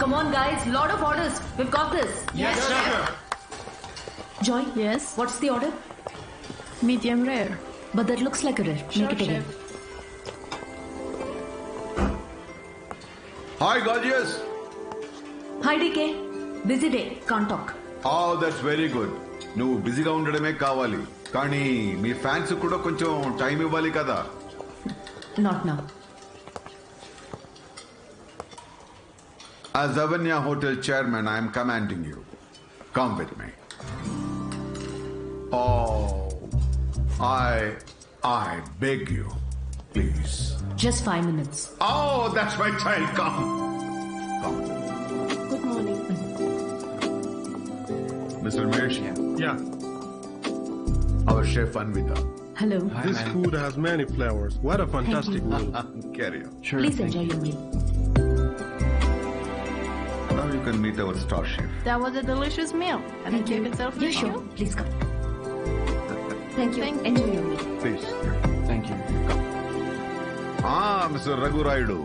on, guys. Lot of orders. We've got this. Yes, chef. Joy, Yes, what's the order? medium rare. But that looks like a rare. Sure, Make it again. chef. Hi gorgeous Hi, DK. Busy day. Can't talk. ఆ that's very good నువ్వు బిజీగా ఉండడమే కావాలి కానీ మీ fans కూడా కొంచెం time ఇవ్వాలి కదా Not now. As Avanya Hotel chairman, I am commanding you. Come with me. Oh, I, I beg you, please. Just five minutes. Oh, that's my child. Come, come, Good morning. Mr. Mesh, Yeah. our chef Anvita. Hello. This food has many flavors. What a fantastic meal. Carry on. Sure, Please enjoy your meal. You can meet our star chef. That was a delicious meal. I take it selfie? Yeah, sure. Please come. Thank you. Thank enjoy your meal. Please. Thank you. Ah, Mr. Raghu Raidu,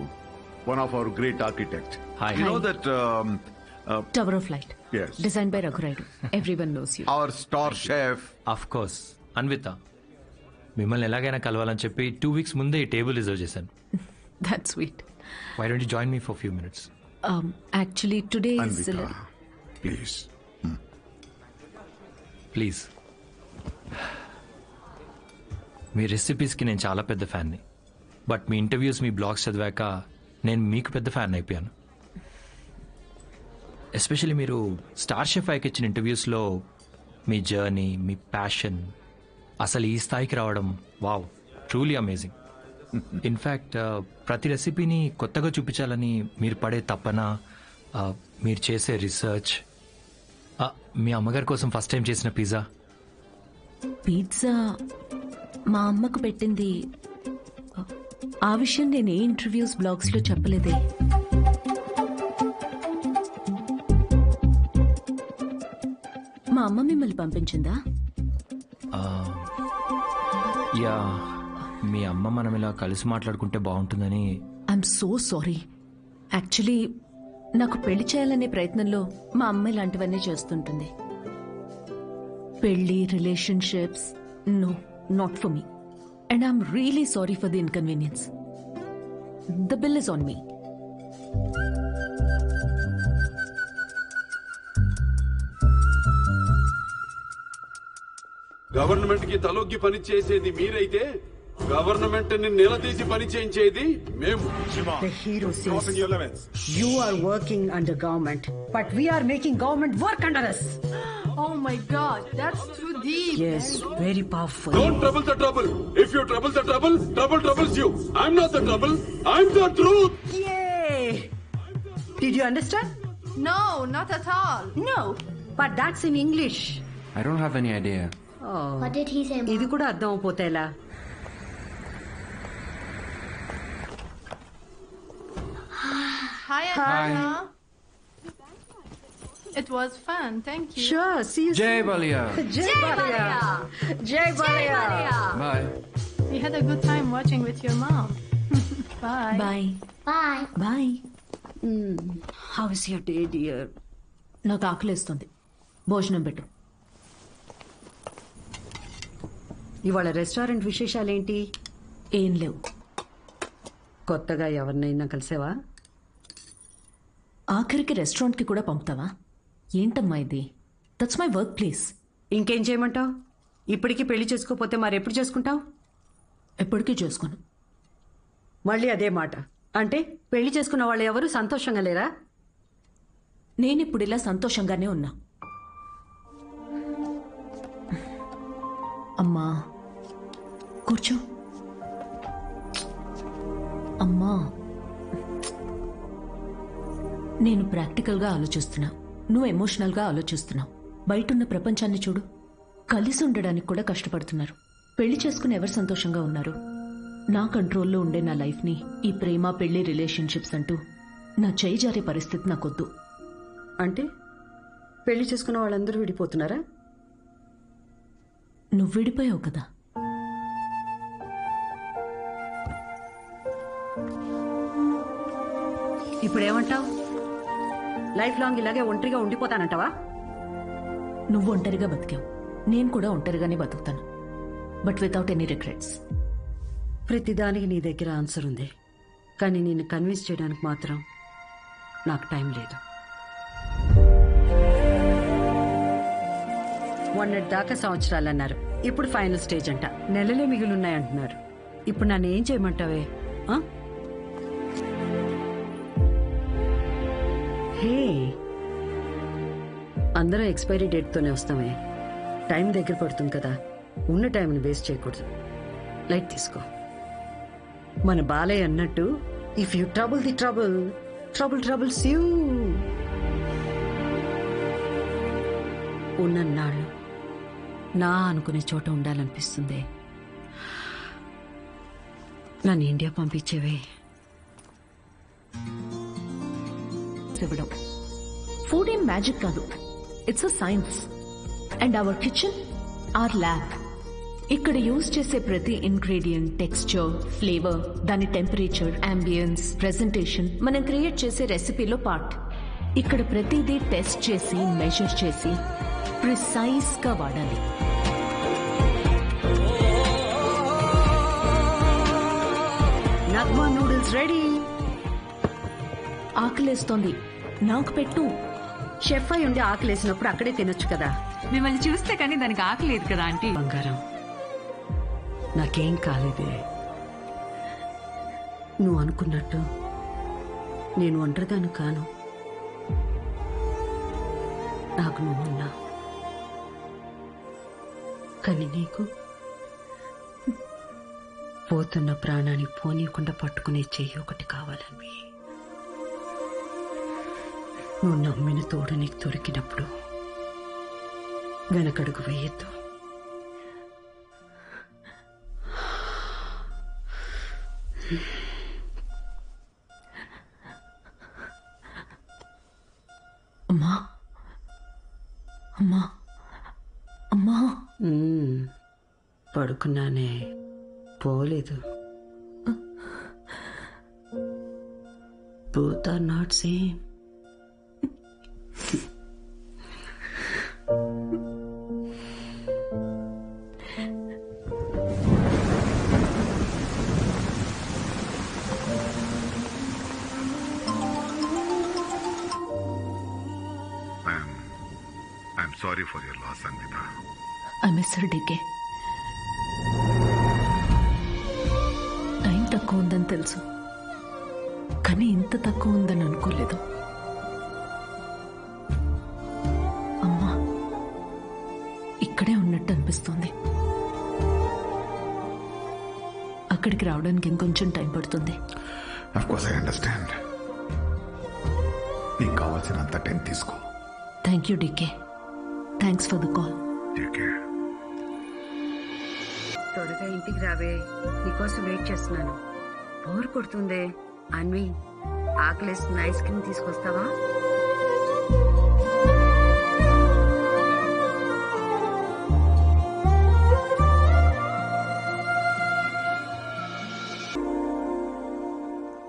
one of our great architects. Hi. You know that um, uh, Tower of Light. Yes. Designed by Raghuraidu. Everyone knows you. our star chef of course Anvita మిమ్మల్ని ఎలాగైనా కలవాలని చెప్పి two weeks ముందే ఈ table reserve చేశాను That's sweet. Why don't join me for few minutes Um, actually, today is a Anvita, little... please. Please మీ రెసిపీస్కి నేను చాలా పెద్ద ఫ్యాన్ని. బట్ మీ ఇంటర్వ్యూస్ మీ బ్లాగ్స్ చదివాక నేను మీకు పెద్ద ఫ్యాన్ అయిపోయాను. ఎస్పెషల్లీ మీరు స్టార్ షెఫ్ ఐకి ఇచ్చిన ఇంటర్వ్యూస్లో మీ జర్నీ మీ ప్యాషన్ అసలు ఈ స్థాయికి రావడం వావ్ ట్రూలీ అమేజింగ్ ఇన్ఫ్యాక్ట్ ప్రతి రెసిపీని కొత్తగా చూపించాలని మీరు పడే తపన uh, మీరు చేసే రీసెర్చ్ మీ అమ్మగారి కోసం ఫస్ట్ టైం చేసిన పిజ్జా పిజ్జా మా అమ్మకు పెట్టింది. ఆ విషయం నేను ఏ ఇంటర్వ్యూస్ బ్లాగ్స్లో చెప్పలేదే. మా అమ్మ మిమ్మల్ని పంపించిందా? యా మీ అమ్మ మనం ఇలా కలిసి మాట్లాడుకుంటే బాగుంటుందని ఐఎమ్ సో సారీ యాక్చువల్లీ నాకు పెళ్ళి చేయాలనే ప్రయత్నంలో మా అమ్మ ఇలాంటివన్నీ చేస్తుంటుంది. పెళ్ళి relationships no not for me and I'm really sorry for the inconvenience the bill is on me గవర్నమెంట్కి తలొగ్గి పని చేసేది మీరైతే? గవర్నమెంట్ని నిలదీసి పని చేయించేది మేము The hero says you are working under government, but we are making government work under us. Oh my god, that's too deep. Yes, very powerful. Don't trouble the trouble if you trouble the trouble trouble troubles you I'm not the trouble I'm the truth Yay! Did you understand? No, not at all. No, but that's in English. I don't have any idea What did he say? ఇది కూడా అర్థం అయిపోతే Hi, Anna. It was fun. Thank you. Sure, see you జై soon. Balayya Jai Balaya. Jai Balaya. Bye We had a good time watching with your mom. Bye. Bye Bye. Bye Hmm. How is your day, dear? నాకు ఆకలేస్తుంది భోజనం పెట్టు ఇవాళ restaurant విశేషాలేంటి ఏం లేవు కొత్తగా ఎవరినైనా కలిసావా ఆఖరికి రెస్టారెంట్కి కూడా పంపుతావా? ఏంటమ్మా ఇది? దట్స్ మై వర్క్ ప్లేస్ ఇంకేం చేయమంటావు? ఇప్పటికీ పెళ్ళి చేసుకోపోతే మరెప్పుడు చేసుకుంటావు? ఎప్పటికీ చేసుకోను. మళ్ళీ అదే మాట. అంటే పెళ్ళి చేసుకున్న వాళ్ళు ఎవరు సంతోషంగా లేరా? నేను ఇప్పుడు ఇలా సంతోషంగానే ఉన్నా. అమ్మా. కూర్చో. అమ్మా. నేను ప్రాక్టికల్గా ఆలోచిస్తున్నా. నువ్వు ఎమోషనల్గా ఆలోచిస్తున్నావు. బయటున్న ప్రపంచాన్ని చూడు. కలిసి ఉండడానికి కూడా కష్టపడుతున్నారు. పెళ్ళి చేసుకుని ఎవరు సంతోషంగా ఉన్నారు? నా కంట్రోల్లో ఉండే నా లైఫ్ని ఈ ప్రేమ పెళ్ళి రిలేషన్షిప్స్ అంటూ నా చేయి జారే పరిస్థితి నాకొద్దు. అంటే పెళ్ళి చేసుకున్న వాళ్ళందరూ విడిపోతున్నారా? నువ్వు విడిపోయావు కదా. ఇప్పుడు ఏమంటావు లైఫ్ లాంగ్ ఇలాగే ఒంటరిగా ఉండిపోతానంటావా? నువ్వు ఒంటరిగా బతికావు. నేను కూడా ఒంటరిగానే బతుకుతాను. బట్ వితౌట్ ఎనీ రిగ్రెట్స్ ప్రతిదానికి నీ దగ్గర ఆన్సర్ ఉంది. కానీ నిన్ను కన్విన్స్ చేయడానికి మాత్రం నాకు టైం లేదు. మొన్నటి దాకా సంవత్సరాలు అన్నారు ఇప్పుడు ఫైనల్ స్టేజ్ అంట. నెలలే మిగిలిన్నాయంటున్నారు ఇప్పుడు నన్ను ఏం చేయమంటావే? హే. అందరం ఎక్స్పైరీ డేట్తోనే వస్తామే. టైం దగ్గర పడుతుంది కదా. ఉన్న టైంని వేస్ట్ చేయకూడదు. లైట్ తీసుకో. మన బాలయ్య అన్నట్టు if you trouble the trouble trouble troubles you ఉన్నన్నాళ్ళు నా అనుకునే చోట ఉండాలనిపిస్తుంది. నన్ను ఇండియా పంపించేవే. ఇవ్వడం ఫుడ్ ఏం మ్యాజిక్ కాదు. It's a science and our kitchen are lab ఇక్కడ యూజ్ చేసే ప్రతి ఇంగ్రీడియంట్ టెక్స్చర్ ఫ్లేవర్ దాని టెంపరేచర్ అంబియన్స్ ప్రెజెంటేషన్ మనం క్రియేట్ చేసే రెసిపీలో పార్ట్ ఇక్కడ ప్రతిదీ టెస్ట్ చేసి మెజర్ చేసి ప్రిసైజ్గా వాడాలి. నగ్మా నూడిల్స్ రెడీ ఆకలేస్తోంది. నాకు పెట్టు షెఫ్ అయి ఉండి ఆకలేసినప్పుడు అక్కడే తినొచ్చు కదా. మిమ్మల్ని చూస్తే కానీ దానికి ఆకలేదు కదా ఆంటీ. బంగారం నాకేం కాలేదే. నువ్వు అనుకున్నట్టు నేను ఒంటరిదాను కాను. నాకు నువ్వున్నా. కానీ నీకు పోతున్న ప్రాణాన్ని పోనీయకుండా పట్టుకునే చెయ్యి ఒకటి కావాలని. నువ్వు నమ్మిన తోడు నీకు దొరికినప్పుడు వెనకడుగు వేయద్దు. అమ్మా. అమ్మా. అమ్మా. మ్మ్. పడుకున్నానే. పోలేదు. Both are not same. Sorry for your loss Anvita I miss her DK time తక్కువ ఉందని తెలుసు. కానీ ఇంత తక్కువ ఉందని అనుకోలేదు. అమ్మా ఇక్కడే ఉన్నట్టు అనిపిస్తుంది. అక్కడికి రావడానికి ఇంకొంచెం టైం పడుతుంది. కోర్స్ ఐ అండర్స్టాండ్ నీకు కావాల్సినంత టైం తీసుకో. Thank you DK thanks for the call త్వరగా ఇంటికి రావే. నీకోసం వెయిట్ చేస్తున్నాను. బోర్ కొడుతుందే. అన్వి ఆకలేస్తుంది. ఐస్ క్రీమ్ తీసుకొస్తావా?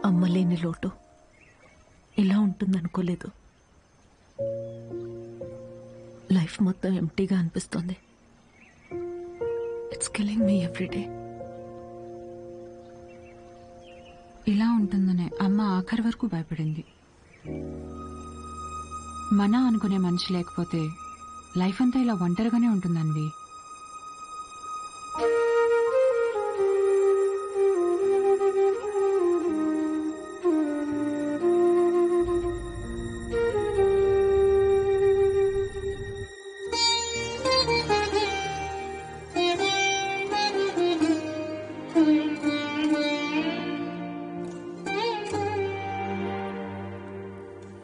అమ్మలేని లోటు. ఇలా ఉంటుందనుకోలేదు. లైఫ్ మొత్తం ఎంటీగా అనిపిస్తుంది. ఇట్స్ కిలింగ్ మీ ఎవ్రీడే ఇలా ఉంటుందనే అమ్మ ఆఖరి వరకు భయపడింది. మన అనుకునే మనిషి లేకపోతే లైఫ్ అంతా ఇలా ఒంటరిగానే ఉంటుందన్వి